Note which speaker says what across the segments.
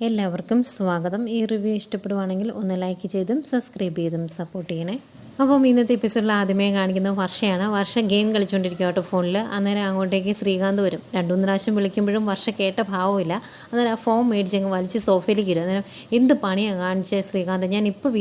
Speaker 1: എല്ലാവർക്കും സ്വാഗതം. ഈ റിവ്യൂ ഇഷ്ടപ്പെടുവാണെങ്കിൽ ഒന്ന് ലൈക്ക് ചെയ്തും സബ്സ്ക്രൈബ് ചെയ്തും സപ്പോർട്ട് ചെയ്യണേ. അപ്പം ഇന്നത്തെ എപ്പിസോഡിൽ ആദ്യമേ കാണിക്കുന്ന വർഷയാണ്. വർഷ ഗെയിം കളിച്ചുകൊണ്ടിരിക്കുക കേട്ടോ ഫോണിൽ അന്നേരം അങ്ങോട്ടേക്ക് ശ്രീകാന്ത് വരും. രണ്ടു മൂന്ന് പ്രാവശ്യം വിളിക്കുമ്പോഴും വർഷ കേട്ട ഭാവമില്ല. അന്നേരം ആ ഫോം മേടിച്ചങ്ങ് വലിച്ച് സോഫയിലേക്ക് ഇടും. അന്നേരം എന്ത് പണിയാണ് കാണിച്ചത് ശ്രീകാന്ത്? ഞാൻ ഇപ്പോൾ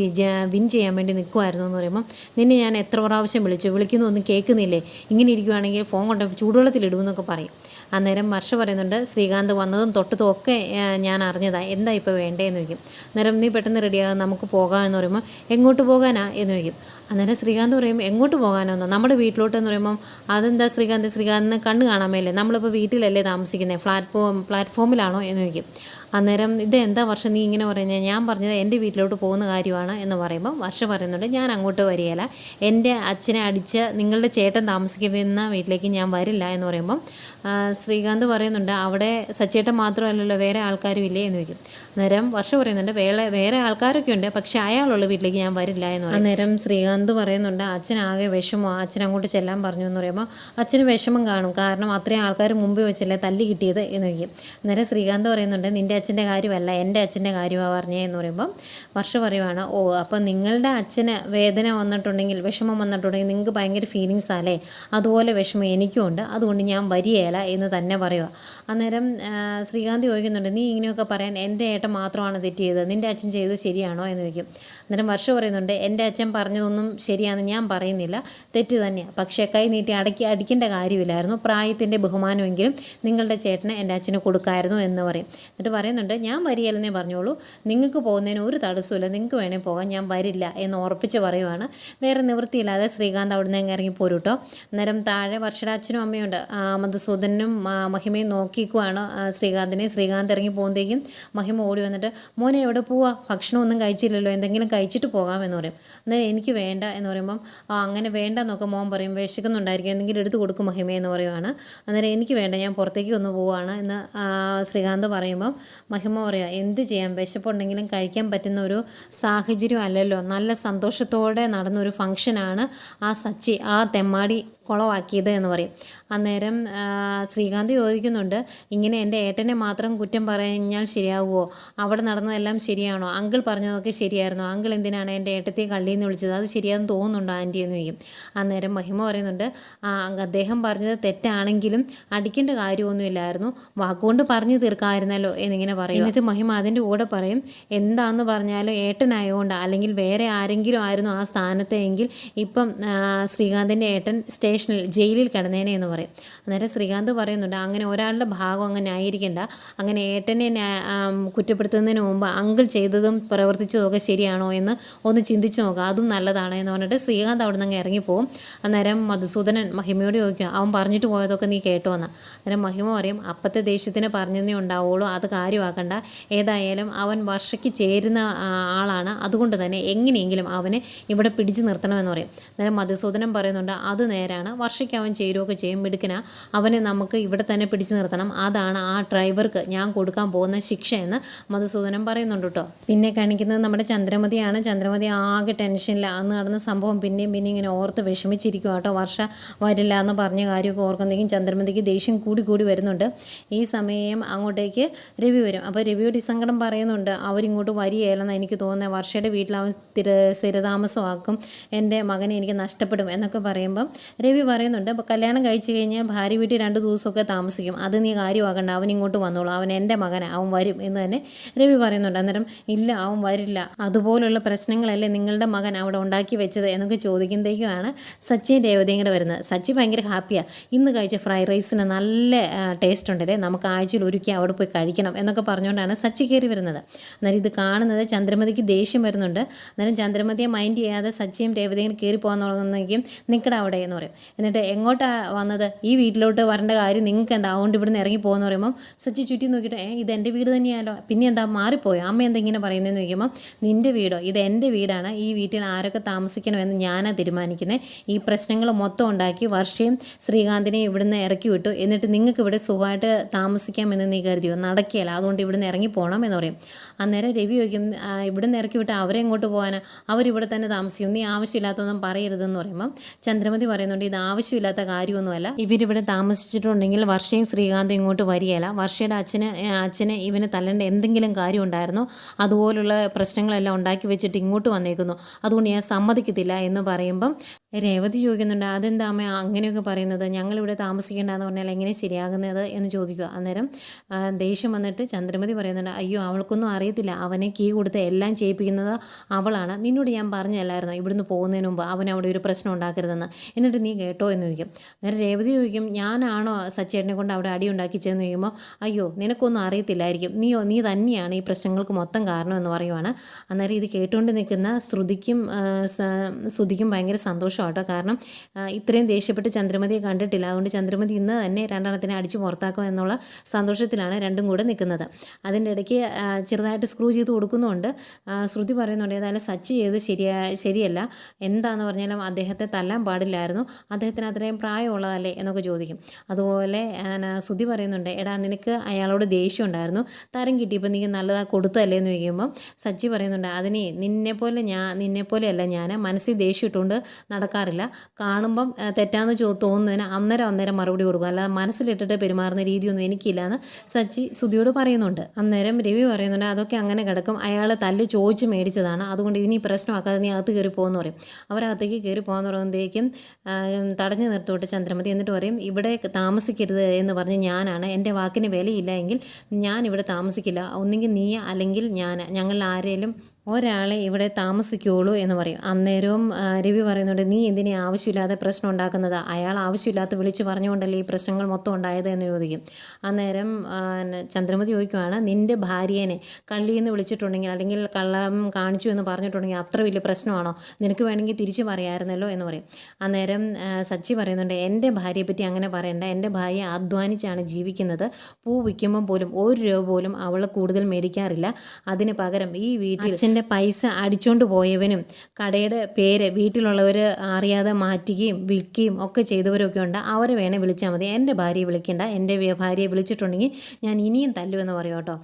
Speaker 1: വിൻ ചെയ്യാൻ വേണ്ടി നിൽക്കുമായിരുന്നു എന്ന് പറയുമ്പം നിന്നെ ഞാൻ എത്ര പ്രാവശ്യം വിളിച്ചു? വിളിക്കുന്നു ഒന്നും കേൾക്കുന്നില്ലേ? ഇങ്ങനെ ഇരിക്കുവാണെങ്കിൽ ഫോൺ കൊണ്ട് ചൂടുവെള്ളത്തിൽ ഇടുമെന്നൊക്കെ പറയും. അന്നേരം വർഷ പറയുന്നുണ്ട് ശ്രീകാന്ത് വന്നതും തൊട്ടതും ഒക്കെ ഞാൻ അറിഞ്ഞതാണ് എന്താ ഇപ്പോൾ വേണ്ടതെന്ന് ചോദിക്കും. അന്നേരം നീ പെട്ടെന്ന് റെഡിയാകാം നമുക്ക് പോകാം എന്ന് പറയുമ്പോൾ എങ്ങോട്ട് പോകാനാ? എന്ന് ചോദിക്കും. അന്നേരം ശ്രീകാന്ത് പറയും എങ്ങോട്ട് പോകാനോന്നോ? നമ്മുടെ വീട്ടിലോട്ട് എന്ന് പറയുമ്പം അതെന്താ ശ്രീകാന്ത്? ശ്രീകാന്തിന് കണ്ണ് കാണാൻ മേലേ നമ്മളിപ്പോൾ വീട്ടിലല്ലേ താമസിക്കുന്നത് പ്ലാറ്റ്ഫോം പ്ലാറ്റ്ഫോമിലാണോ എന്ന് ചോദിക്കും. അന്നേരം ഇത് എന്താ വർഷം നീ ഇങ്ങനെ പറയുന്നത് ഞാൻ പറഞ്ഞത് എന്റെ വീട്ടിലോട്ട് പോകുന്ന കാര്യമാണ് എന്ന് പറയുമ്പോൾ വർഷം പറയുന്നുണ്ട് ഞാൻ അങ്ങോട്ട് വരികയില്ല. എന്റെ അച്ഛനെ അടിച്ച് നിങ്ങളുടെ ചേട്ടൻ താമസിക്കുന്ന വീട്ടിലേക്ക് ഞാൻ വരില്ല എന്ന് പറയുമ്പം ശ്രീകാന്ത് പറയുന്നുണ്ട് അവിടെ സച്ചേട്ടൻ മാത്രമല്ലല്ലോ വേറെ ആൾക്കാരും ഇല്ലേ എന്ന് ചോദിക്കും. അന്നേരം വർഷ പറയുന്നുണ്ട് വേറെ വേറെ ആൾക്കാരൊക്കെ ഉണ്ട് പക്ഷെ അയാളുള്ള വീട്ടിലേക്ക് ഞാൻ വരില്ല എന്ന് പറയും. അന്നേരം ശ്രീകാന്ത് പറയുന്നുണ്ട് അച്ഛൻ ആകെ വിഷമോ അച്ഛൻ അങ്ങോട്ട് ചെല്ലാൻ പറഞ്ഞു എന്ന് പറയുമ്പോൾ അച്ഛന് വിഷമം കാണും കാരണം അത്രയും ആൾക്കാർ മുമ്പ് വെച്ചല്ലേ തല്ലി കിട്ടിയത് എന്ന് ചോദിക്കും അന്നേരം ശ്രീകാന്ത് പറയുന്നുണ്ട് നിന്റെ അച്ഛന്റെ കാര്യമല്ല എന്റെ അച്ഛന്റെ കാര്യമാണ് പറഞ്ഞേ എന്ന് പറയുമ്പോൾ വർഷ പറയുവാണ് ഓ അപ്പം നിങ്ങളുടെ അച്ഛന് വേദന വന്നിട്ടുണ്ടെങ്കിൽ വിഷമം വന്നിട്ടുണ്ടെങ്കിൽ നിങ്ങൾക്ക് ഭയങ്കര ഫീലിങ്സ് ആല്ലേ? അതുപോലെ വിഷമം എനിക്കും ഉണ്ട് അതുകൊണ്ട് ഞാൻ വരികയില്ല എന്ന് തന്നെ പറയുക അന്നേരം ശ്രീകാന്ത് ചോദിക്കുന്നുണ്ട് നീ ഇങ്ങനെയൊക്കെ പറയാൻ എന്റെ ഏട്ടൻ മാത്രമാണ് തെറ്റ് ചെയ്തത്. നിന്റെ അച്ഛൻ ചെയ്തത് ശരിയാണോ എന്ന് ചോദിക്കും. അന്നേരം വർഷ പറയുന്നുണ്ട് എന്റെ അച്ഛൻ പറഞ്ഞതൊന്നും ശരിയാണെന്ന് ഞാൻ പറയുന്നില്ല. തെറ്റ് തന്നെയാണ് പക്ഷേ കൈ നീട്ടി അടക്കി അടിക്കേണ്ട കാര്യമില്ലായിരുന്നു. പ്രായത്തിന്റെ ബഹുമാനമെങ്കിലും നിങ്ങളുടെ ചേട്ടന് എന്റെ അച്ഛന് കൊടുക്കായിരുന്നു എന്ന് പറയും. എന്നിട്ട് പറയുന്നുണ്ട് ഞാൻ വരികയില്ലെന്നേ പറഞ്ഞോളൂ. നിങ്ങൾക്ക് പോകുന്നതിന് ഒരു തടസ്സമില്ല നിങ്ങൾക്ക് വേണേൽ പോകാൻ ഞാൻ വരില്ല എന്ന് ഉറപ്പിച്ച് പറയുവാണ്. വേറെ നിവൃത്തിയില്ലാതെ ശ്രീകാന്ത് അവിടെ നിന്ന് ഇറങ്ങി പോരുട്ടോ. അന്നേരം താഴെ വർഷയുടെ അച്ഛനും അമ്മയുണ്ട്. മധുസൂദനും മഹിമയും നോക്കിക്കുവാണ് ശ്രീകാന്തിനെ. ശ്രീകാന്ത് ഇറങ്ങി പോകുമ്പോഴത്തേക്കും മഹിമ ഓടി വന്നിട്ട് മോനെ എവിടെ പോവാ? ഭക്ഷണമൊന്നും കഴിച്ചില്ലല്ലോ. എന്തെങ്കിലും കഴിച്ചിട്ട് പോകാമെന്ന് പറയും. അന്നേരം എനിക്ക് വേണ്ട എന്ന് പറയുമ്പം അങ്ങനെ വേണ്ട എന്നൊക്കെ മോൻ പറയും. വിശക്കുന്നുണ്ടായിരിക്കും. എന്തെങ്കിലും എടുത്ത് കൊടുക്കും മഹിമ എന്ന് പറയുവാണ്. അന്നേരം എനിക്ക് വേണ്ട ഞാൻ പുറത്തേക്ക് ഒന്ന് പോവാണ് എന്ന് ശ്രീകാന്ത് പറയുമ്പം മഹിമ പറയുക എന്ത് ചെയ്യാം? വിശപ്പുണ്ടെങ്കിലും കഴിക്കാൻ പറ്റുന്ന ഒരു സാഹചര്യം അല്ലല്ലോ. നല്ല സന്തോഷത്തോടെ നടന്നൊരു ഫംഗ്ഷനാണ് ആ സച്ചി ആ തെമ്മാടി കുളമാക്കിയത് എന്ന് പറയും. അന്നേരം ശ്രീകാന്ത് ചോദിക്കുന്നുണ്ട് ഇങ്ങനെ എന്റെ ഏട്ടനെ മാത്രം കുറ്റം പറഞ്ഞാൽ ശരിയാവുമോ അവിടെ നടന്നതെല്ലാം ശരിയാണോ? അങ്കിൾ പറഞ്ഞതൊക്കെ ശരിയായിരുന്നോ? അങ്കിൾ എന്തിനാണ് എന്റെ ഏട്ടത്തെ കള്ളിന്ന് വിളിച്ചത്? അത് ശരിയാന്ന് തോന്നുന്നുണ്ടോ ആന്റി? എന്ന് ചോദിക്കും. അന്നേരം മഹിമ പറയുന്നുണ്ട് "ആ, അദ്ദേഹം പറഞ്ഞത് തെറ്റാണെങ്കിലും അടിക്കേണ്ട കാര്യമൊന്നുമില്ലായിരുന്നു വാക്കുകൊണ്ട് പറഞ്ഞു തീർക്കാമായിരുന്നല്ലോ എന്നിങ്ങനെ പറയും എന്നിട്ട് മഹിമ അതിന്റെ കൂടെ പറയും എന്താന്ന് പറഞ്ഞാലും ഏട്ടനായതുകൊണ്ട് അല്ലെങ്കിൽ വേറെ ആരെങ്കിലും ആയിരുന്നു ആ സ്ഥാനത്ത് എങ്കിൽ ഇപ്പം ശ്രീകാന്തിന്റെ ഏട്ടൻ സ്റ്റേഷനിൽ ജയിലിൽ കിടന്നേനെ എന്ന് പറയും. അന്നേരം ശ്രീകാന്ത് പറയുന്നുണ്ട് അങ്ങനെ ഒരാളുടെ ഭാഗം അങ്ങനെ ആയിരിക്കണ്ട അങ്ങനെ ഏട്ടനെ കുറ്റപ്പെടുത്തുന്നതിന് മുമ്പ് അങ്കിൾ ചെയ്തതും പ്രവർത്തിച്ചതും ഒക്കെ ശരിയാണോ എന്ന് ഒന്ന് ചിന്തിച്ചു നോക്കുക അതും നല്ലതാണ് എന്ന് പറഞ്ഞിട്ട് ശ്രീകാന്ത് അവിടെ നിന്ന് ഇറങ്ങിപ്പോവും. അന്നേരം മധുസൂദനൻ മഹിമയോട് ചോദിക്കും അവൻ പറഞ്ഞിട്ട് പോയതൊക്കെ നീ കേട്ടോ എന്ന്? അന്നേരം മഹിമ പറയും അപ്പത്തെ ദേഷ്യത്തിന് പറഞ്ഞതേ ഉണ്ടാവുള്ളൂ അത് കാര്യമാക്കണ്ട. ഏതായാലും അവൻ വർഷയ്ക്ക് ചേരുന്ന ആളാണ്. അതുകൊണ്ട് തന്നെ എങ്ങനെയെങ്കിലും അവനെ ഇവിടെ പിടിച്ചു നിർത്തണമെന്ന് പറയും. അന്നേരം മധുസൂദനൻ പറയുന്നുണ്ട് അത് നേരാണ്. വർഷയ്ക്ക് അവൻ ചേരുകയൊക്കെ ചെയ്യും. മിടുക്കന. അവനെ നമുക്ക് ഇവിടെ തന്നെ പിടിച്ചു നിർത്തണം. അതാണ് ആ ഡ്രൈവർക്ക് ഞാൻ കൊടുക്കാൻ പോകുന്ന ശിക്ഷ എന്ന് മധുസൂദനം പറയുന്നുണ്ട് കേട്ടോ. പിന്നെ കാണിക്കുന്നത് നമ്മുടെ ചന്ദ്രമതിയാണ്. ചന്ദ്രമതി ആകെ ടെൻഷനില്ല അന്ന് നടന്ന സംഭവം പിന്നെയും പിന്നെ ഇങ്ങനെ ഓർത്ത് വിഷമിച്ചിരിക്കുക കേട്ടോ. വർഷ വരില്ല എന്ന് പറഞ്ഞ കാര്യമൊക്കെ ഓർക്കുന്നെങ്കിൽ ചന്ദ്രമതിക്ക് ദേഷ്യം കൂടി കൂടി വരുന്നുണ്ട്. ഈ സമയം അങ്ങോട്ടേക്ക് രവി വരും. അപ്പോൾ രവിയോട് സങ്കടം പറയുന്നുണ്ട്. അവരിങ്ങോട്ട് വരികയില്ലെന്ന് എനിക്ക് തോന്നുന്നത്. വർഷയുടെ വീട്ടിൽ അവൻ സ്ഥിര സ്ഥിരതാമസമാക്കും. എന്റെ മകനെ എനിക്ക് നഷ്ടപ്പെടും എന്നൊക്കെ പറയുമ്പം രവി പറയുന്നുണ്ട് അപ്പോൾ കല്യാണം കഴിച്ചു കഴിഞ്ഞാൽ ഭാര്യ വീട്ടിൽ രണ്ട് ദിവസമൊക്കെ താമസിക്കും. അത് നീ കാര്യമാകണ്ട അവൻ ഇങ്ങോട്ട് വന്നോളൂ. അവൻ എന്റെ മകനാണ് അവൻ വരും. എന്ന് തന്നെ രവി പറയുന്നുണ്ട്. അന്നേരം ഇല്ല അവൻ വരില്ല. അതുപോലുള്ള പ്രശ്നങ്ങളല്ലേ നിങ്ങളുടെ മകൻ അവിടെ ഉണ്ടാക്കി വെച്ചത്? എന്നൊക്കെ ചോദിക്കുമ്പോഴേക്കുമാണ് സച്ചിൻ രേവതിയും കൂടെ വരുന്നത്. സച്ചി ഭയങ്കര ഹാപ്പിയാണ് ഇന്ന് കഴിച്ച ഫ്രൈഡ് റൈസിന് നല്ല ടേസ്റ്റ് ഉണ്ടല്ലേ നമുക്ക് ആഴ്ചയിൽ ഒരുക്കി അവിടെ പോയി കഴിക്കണം എന്നൊക്കെ പറഞ്ഞുകൊണ്ടാണ് സച്ചി കയറി വരുന്നത്. അന്നേരം ഇത് കാണുന്നത് ചന്ദ്രമതിക്ക് ദേഷ്യം വരുന്നുണ്ട്. അന്നേരം ചന്ദ്രമതിയെ മൈൻഡ് ചെയ്യാതെ സച്ചിയും രേവതിയും കയറി പോകാൻ തുടങ്ങുന്നെങ്കിൽ നിൽക്കട അവിടെ എന്ന് പറയും. എന്നിട്ട് എങ്ങോട്ടാണ് വന്നത്? ഈ വീട്ടിലോട്ട് വരേണ്ട കാര്യം നിങ്ങൾക്ക് എന്താ? അതുകൊണ്ട് ഇവിടുന്ന് ഇറങ്ങി പോകുമെന്ന് പറയുമ്പോൾ സച്ചി ചുറ്റി നോക്കിയിട്ട് ഏ ഇത് എന്റെ വീട് തന്നെയാണല്ലോ. പിന്നെ എന്താ? മാറിപ്പോയോ? അമ്മ എന്താ ഇങ്ങനെ പറയുന്നതെന്ന് ചോദിക്കുമ്പോൾ നിന്റെ വീടോ? ഇത് എന്റെ വീടാണ്. ഈ വീട്ടിൽ ആരൊക്കെ താമസിക്കണമെന്ന് ഞാനാണ് തീരുമാനിക്കുന്നത് ഈ പ്രശ്നങ്ങൾ മൊത്തം ഉണ്ടാക്കി വർഷയും ശ്രീകാന്തിനെ ഇവിടുന്ന് ഇറക്കി വിട്ടു. എന്നിട്ട് നിങ്ങൾക്ക് ഇവിടെ സുഖമായിട്ട് താമസിക്കാമെന്ന് നീ കരുതിയോ? നടക്കുകയല്ല അതുകൊണ്ട് ഇവിടുന്ന് ഇറങ്ങി പോകണം എന്ന് പറയും. അന്നേരം രവി ചോദിക്കും ഇവിടുന്ന് ഇറക്കി വിട്ട് അവരെ എങ്ങോട്ട് പോകാനാണ് അവരിവിടെ തന്നെ താമസിക്കും. നീ ആവശ്യമില്ലാത്തതൊന്നും പറയരുതെന്ന് പറയുമ്പോൾ ചന്ദ്രമതി പറയുന്നുണ്ട് ഇത് ഇത് ആവശ്യമില്ലാത്ത കാര്യമൊന്നുമല്ല. ഇവരിവിടെ താമസിച്ചിട്ടുണ്ടെങ്കിൽ വർഷയും ശ്രീകാന്തും ഇങ്ങോട്ട് വരികയില്ല. വർഷയുടെ അച്ഛന് അച്ഛന് ഇവന് തല്ലേണ്ട എന്തെങ്കിലും കാര്യം ഉണ്ടായിരുന്നു അതുപോലുള്ള പ്രശ്നങ്ങളെല്ലാം ഉണ്ടാക്കി വെച്ചിട്ട് ഇങ്ങോട്ട് വന്നേക്കുന്നു. അതുകൊണ്ട് ഞാൻ സമ്മതിക്കത്തില്ല എന്ന് പറയുമ്പം രേവതി ചോദിക്കുന്നുണ്ട് അതെന്താ അമ്മ അങ്ങനെയൊക്കെ പറയുന്നത്? ഞങ്ങളിവിടെ താമസിക്കേണ്ടെന്ന് പറഞ്ഞാൽ എങ്ങനെ ശരിയാകുന്നത്? എന്ന് ചോദിക്കുക. അന്നേരം ദേഷ്യം വന്നിട്ട് ചന്ദ്രമതി പറയുന്നുണ്ട് അയ്യോ അവൾക്കൊന്നും അറിയത്തില്ല. അവനെ കീ കൊടുത്ത് എല്ലാം ചെയ്യിപ്പിക്കുന്നത് അവളാണ്. നിന്നോട് ഞാൻ പറഞ്ഞല്ലായിരുന്നു ഇവിടുന്ന് പോകുന്നതിന് മുമ്പ് അവൻ അവിടെ ഒരു പ്രശ്നം ഉണ്ടാക്കരുതെന്ന്. എന്നിട്ട് നീ കേട്ടോ എന്ന് ചോദിക്കും. അന്നേരം രേവതി ചോദിക്കും ഞാനാണോ സച്ചേട്ടനെ കൊണ്ട് അവിടെ അടി ഉണ്ടാക്കിച്ചതെന്ന് ചോദിക്കുമ്പോൾ അയ്യോ നിനക്കൊന്നും അറിയത്തില്ലായിരിക്കും. നീയോ നീ തന്നെയാണ് ഈ പ്രശ്നങ്ങൾക്ക് മൊത്തം കാരണം എന്ന് പറയുവാണ്. അന്നേരം ഇത് കേട്ടുകൊണ്ട് നിൽക്കുന്ന ശ്രുതിക്കും ശ്രുതിക്കും ഭയങ്കര സന്തോഷമാണ് കേട്ടോ കാരണം ഇത്രയും ദേഷ്യപ്പെട്ട് ചന്ദ്രമതിയെ കണ്ടിട്ടില്ല. അതുകൊണ്ട് ചന്ദ്രമതി ഇന്ന് തന്നെ രണ്ടെണ്ണത്തിനെ അടിച്ചു പുറത്താക്കും എന്നുള്ള സന്തോഷത്തിലാണ് രണ്ടും കൂടെ നിൽക്കുന്നത്. അതിന്റെ ഇടയ്ക്ക് ചെറുതായിട്ട് സ്ക്രൂ ചെയ്ത് കൊടുക്കുന്നുണ്ട്. ശ്രുതി പറയുന്നുണ്ട് ഏതായാലും സച്ച് ചെയ്ത് ശരിയാ ശരിയല്ല. എന്താണെന്ന് പറഞ്ഞാലും അദ്ദേഹത്തെ തല്ലാൻ പാടില്ലായിരുന്നു. അദ്ദേഹത്തിന് അത്രയും പ്രായമുള്ളതല്ലേ എന്നൊക്കെ ചോദിക്കും. അതുപോലെ ശ്രുതി പറയുന്നുണ്ട് എടാ നിനക്ക് അയാളോട് ദേഷ്യം ഉണ്ടായിരുന്നു തരം കിട്ടിയപ്പോൾ നീ നല്ലതാ കൊടുത്തല്ലേ എന്ന് ചോദിക്കുമ്പോൾ സച്ചി പറയുന്നുണ്ട് അതിനെ നിന്നെപ്പോലെ ഞാൻ നിന്നെ പോലെയല്ല ഞാൻ മനസ്സിൽ ദേഷ്യം ഇട്ടുകൊണ്ട് നടക്കാറില്ല. കാണുമ്പം തെറ്റാന്ന് ചോ തോന്നുന്നതിന് അന്നേരം അന്നേരം മറുപടി കൊടുക്കും. അല്ലാതെ മനസ്സിലിട്ടിട്ട് പെരുമാറുന്ന രീതിയൊന്നും എനിക്കില്ല എന്ന് സച്ചി സുധിയോട് പറയുന്നുണ്ട്. അന്നേരം രവി പറയുന്നുണ്ട് അതൊക്കെ അങ്ങനെ കിടക്കും. അയാൾ തല്ല് ചോദിച്ച് മേടിച്ചതാണ്. അതുകൊണ്ട് ഇനി പ്രശ്നമാക്കാതെ നീ അകത്ത് കയറി പോകുമെന്ന് പറയും. അവരകത്തേക്ക് കയറി തുടങ്ങുമ്പോഴേക്കും ആ, തടഞ്ഞു നിർത്തോട്ട് ചന്ദ്രമതി എന്നിട്ട് പറയും ഇവിടെ താമസിക്കരുത് എന്ന് പറഞ്ഞ് ഞാനാണ്. എന്റെ വാക്കിന് വിലയില്ല എങ്കിൽ ഞാൻ ഇവിടെ താമസിക്കില്ല. ഒന്നുകിൽ നീ അല്ലെങ്കിൽ ഞാൻ ഞങ്ങളിൽ ആരെങ്കിലും ഒരാളെ ഇവിടെ താമസിക്കുകയുള്ളൂ എന്ന് പറയും. അന്നേരവും രവി പറയുന്നുണ്ട് നീ എന്തിനെ ആവശ്യമില്ലാതെ പ്രശ്നം ഉണ്ടാക്കുന്നത്? അയാൾ ആവശ്യമില്ലാത്ത വിളിച്ച് പറഞ്ഞുകൊണ്ടല്ലേ ഈ പ്രശ്നങ്ങൾ മൊത്തം ഉണ്ടായത്? എന്ന് ചോദിക്കും. അന്നേരം ചന്ദ്രമതി ചോദിക്കുവാണ് നിന്റെ ഭാര്യേനെ കള്ളിയെന്ന് വിളിച്ചിട്ടുണ്ടെങ്കിൽ അല്ലെങ്കിൽ കള്ളം കാണിച്ചു എന്ന് പറഞ്ഞിട്ടുണ്ടെങ്കിൽ അത്ര വലിയ പ്രശ്നമാണോ? നിനക്ക് വേണമെങ്കിൽ തിരിച്ചു പറയാമായിരുന്നല്ലോ എന്ന് പറയും. അന്നേരം സച്ചി പറയുന്നുണ്ട് എന്റെ ഭാര്യയെ പറ്റി അങ്ങനെ പറയണ്ട. എന്റെ ഭാര്യ അധ്വാനിച്ചാണ് ജീവിക്കുന്നത്. പൂ വിൽക്കുമ്പം പോലും ഒരു രൂപ പോലും അവൾ കൂടുതൽ മേടിക്കാറില്ല. അതിന് പകരം ഈ വീട്ടിൽ അച്ഛന്റെ പൈസ അടിച്ചുകൊണ്ട് പോയവനും കടയുടെ പേര് വീട്ടിലുള്ളവർ അറിയാതെ മാറ്റുകയും വിൽക്കുകയും ഒക്കെ ചെയ്തവരൊക്കെ ഉണ്ട്. അവരെ വേണേൽ വിളിച്ചാൽ മതി. എന്റെ ഭാര്യയെ വിളിക്കേണ്ട. എന്റെ ഭാര്യയെ വിളിച്ചിട്ടുണ്ടെങ്കിൽ ഞാൻ ഇനിയും തല്ലുമെന്ന് പറയും കേട്ടോ.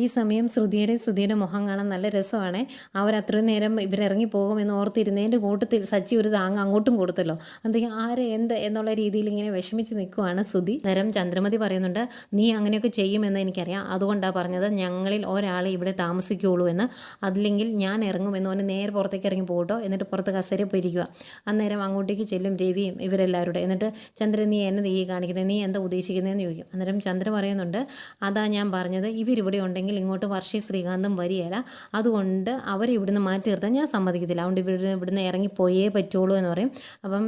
Speaker 1: ഈ സമയം ശ്രുതിയുടെ ശ്രുതിയുടെ മുഖം കാണാൻ നല്ല രസമാണ്. അവർ അത്രയും നേരം ഇവരിറങ്ങി പോകുമെന്ന് ഓർത്തിരുന്നതിന്റെ കൂട്ടത്തിൽ സച്ചി ഒരു താങ്ങ് അങ്ങോട്ടും കൊടുത്തല്ലോ. എന്തെങ്കിലും ആര് എന്ത് എന്നുള്ള രീതിയിൽ ഇങ്ങനെ വിഷമിച്ച് നിൽക്കുവാണ് ശ്രുതി. നേരം ചന്ദ്രമതി പറയുന്നുണ്ട് നീ അങ്ങനെയൊക്കെ ചെയ്യുമെന്ന് എനിക്കറിയാം. അതുകൊണ്ടാണ് പറഞ്ഞത് ഞങ്ങളിൽ ഒരാളെ ഇവിടെ താമസിക്കുകയുള്ളൂ എന്ന്. അതില്ലെങ്കിൽ ഞാൻ ഇറങ്ങുമെന്ന് പറഞ്ഞ് നേരെ പുറത്തേക്ക് ഇറങ്ങി പോകട്ടോ. എന്നിട്ട് പുറത്ത് കസേര പോയിരിക്കുക അന്നേരം അങ്ങോട്ടേക്ക് ചെല്ലും രവിയും ഇവരെല്ലാവരുടെ. എന്നിട്ട് ചന്ദ്രൻ നീ എന്നെ നീ കാണിക്കുന്നത് നീ എന്താ ഉദ്ദേശിക്കുന്നതെന്ന് ചോദിക്കും. അന്നേരം ചന്ദ്രൻ പറയുന്നുണ്ട് അതാ ഞാൻ പറഞ്ഞത്. ഇവരിവിടെ ഉണ്ടെങ്കിൽ ഇങ്ങോട്ട് വർഷി ശ്രീകാന്തും വരികയില്ല. അതുകൊണ്ട് അവരെ ഇവിടുന്ന് മാറ്റി നിർത്താൻ ഞാൻ സമ്മതിക്കത്തില്ല. അതുകൊണ്ട് ഇവിടെ ഇവിടുന്ന് ഇറങ്ങിപ്പോയേ പറ്റുള്ളൂ എന്ന് പറയും. അപ്പം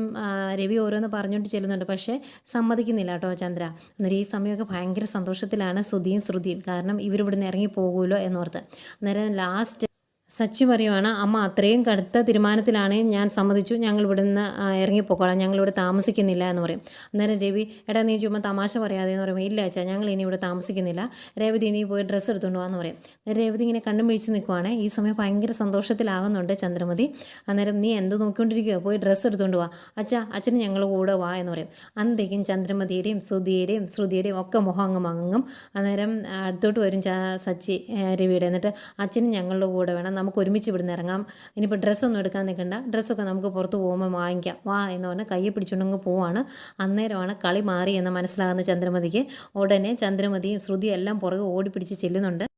Speaker 1: രവി ഓരോന്ന് പറഞ്ഞുകൊണ്ട് ചെല്ലുന്നുണ്ട്. പക്ഷേ സമ്മതിക്കുന്നില്ല കേട്ടോ ചന്ദ്ര. അന്നേരം ഈ സമയമൊക്കെ ഭയങ്കര സന്തോഷത്തിലാണ് ശ്രുതിയും ശ്രുതിയും. കാരണം ഇവരിവിടുന്ന് ഇറങ്ങി പോകുമല്ലോ എന്നോർത്ത്. അന്നേരം ലാസ്റ്റ് സച്ചി പറയുവാണ് അമ്മ അത്രയും കടുത്ത തീരുമാനത്തിലാണ് ഞാൻ സമ്മതിച്ചു. ഞങ്ങൾ ഇവിടെ നിന്ന് ഇറങ്ങിപ്പോക്കോളാം. ഞങ്ങളിവിടെ താമസിക്കുന്നില്ല എന്ന് പറയും. അന്നേരം രവി എടാ നീ ചുമ്മാ തമാശ പറയാതെ എന്ന് പറയുമ്പോൾ ഇല്ല അച്ഛാ ഞങ്ങൾ ഇനി ഇവിടെ താമസിക്കുന്നില്ല. രേവതി ഇനി പോയി ഡ്രസ്സ് എടുത്തുകൊണ്ട് പോകാമെന്ന് പറയും. അന്നേരം രേവതി ഇങ്ങനെ കണ്ണും വീഴ്ച നിൽക്കുവാണ് ഈ സമയം ഭയങ്കര സന്തോഷത്തിലാകുന്നുണ്ട് ചന്ദ്രമതി. അന്നേരം നീ എന്ത് നോക്കിക്കൊണ്ടിരിക്കുക പോയി ഡ്രസ്സ് എടുത്തുകൊണ്ട് വാ. അച്ഛാ അച്ഛന് ഞങ്ങൾ കൂടെ വാ എന്ന് പറയും. അന്നേക്കും ചന്ദ്രമതിയുടെയും ശ്രുതിയുടെയും ശ്രുതിയുടെയും ഒക്കെ മുഖം അങ്ങ് മങ്ങും അന്നേരം അടുത്തോട്ട് വരും സച്ചി രവിയുടെ. എന്നിട്ട് അച്ഛനും ഞങ്ങളുടെ കൂടെ വേണം. നമുക്ക് ഒരുമിച്ച് ഇവിടുന്ന് ഇറങ്ങാം. ഇനിയിപ്പോൾ ഡ്രസ്സൊന്നും എടുക്കാൻ നിൽക്കണ്ട. ഡ്രസ്സൊക്കെ നമുക്ക് പുറത്ത് പോകുമ്പോൾ വാങ്ങിക്കാം. വാ എന്ന് പറഞ്ഞാൽ കയ്യെ പിടിച്ചുകൊണ്ടങ്ങ് പോവാണ്. അന്നേരമാണ് കളി മാറി എന്ന് മനസ്സിലാകുന്ന ചന്ദ്രമതിക്ക്. ഉടനെ ചന്ദ്രമതിയും ശ്രുതിയും എല്ലാം പുറകെ ഓടിപ്പിടിച്ച് ചെല്ലുന്നുണ്ട്.